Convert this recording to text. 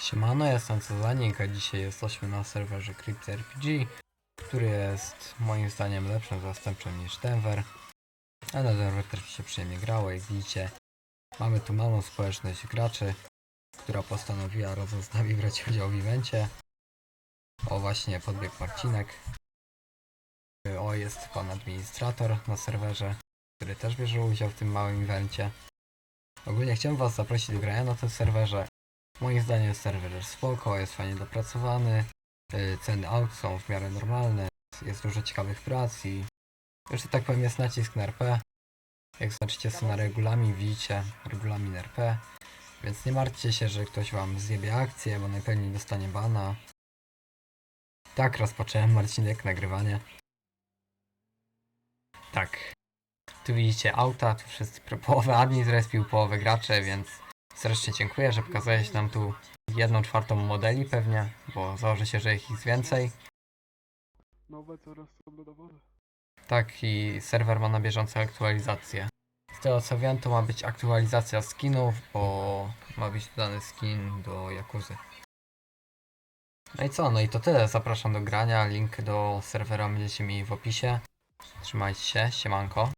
Siemano, jestem Cezanik, a dzisiaj jesteśmy na serwerze Crypt RPG, który jest moim zdaniem lepszym zastępczym niż Denver. A na Denver też się przyjemnie grało, jak widzicie. Mamy tu małą społeczność graczy, która postanowiła razem z nami brać udział w evencie. O właśnie, podbiegł Marcinek. O, jest pan administrator na serwerze, który też bierze udział w tym małym evencie. Ogólnie chciałem was zaprosić do grania na tym serwerze. Moim zdaniem serwer jest spoko, jest fajnie dopracowany, y, ceny aut są w miarę normalne, jest dużo ciekawych prac i już tak powiem jest nacisk na RP. Jak znaczycie sobie na regulamin, widzicie regulamin RP, więc nie martwcie się, że ktoś wam zjebie akcję, bo najpewniej dostanie bana. Tak, rozpocząłem Marcinek nagrywanie. Tak. Tu widzicie auta, tu wszyscy, połowę admin zrespił, połowę gracze, więc Serdecznie dziękuję, że pokazałeś nam tu jedną czwartą modeli pewnie, bo założę się, że ich jest więcej. Nowe coraz są. Tak i serwer ma na bieżąco aktualizację. Z tego co wiem to ma być aktualizacja skinów, bo ma być dodany skin do Jakuzy. No i co, no i to tyle. Zapraszam do grania, link do serwera będziecie mieli w opisie. Trzymajcie się, siemanko.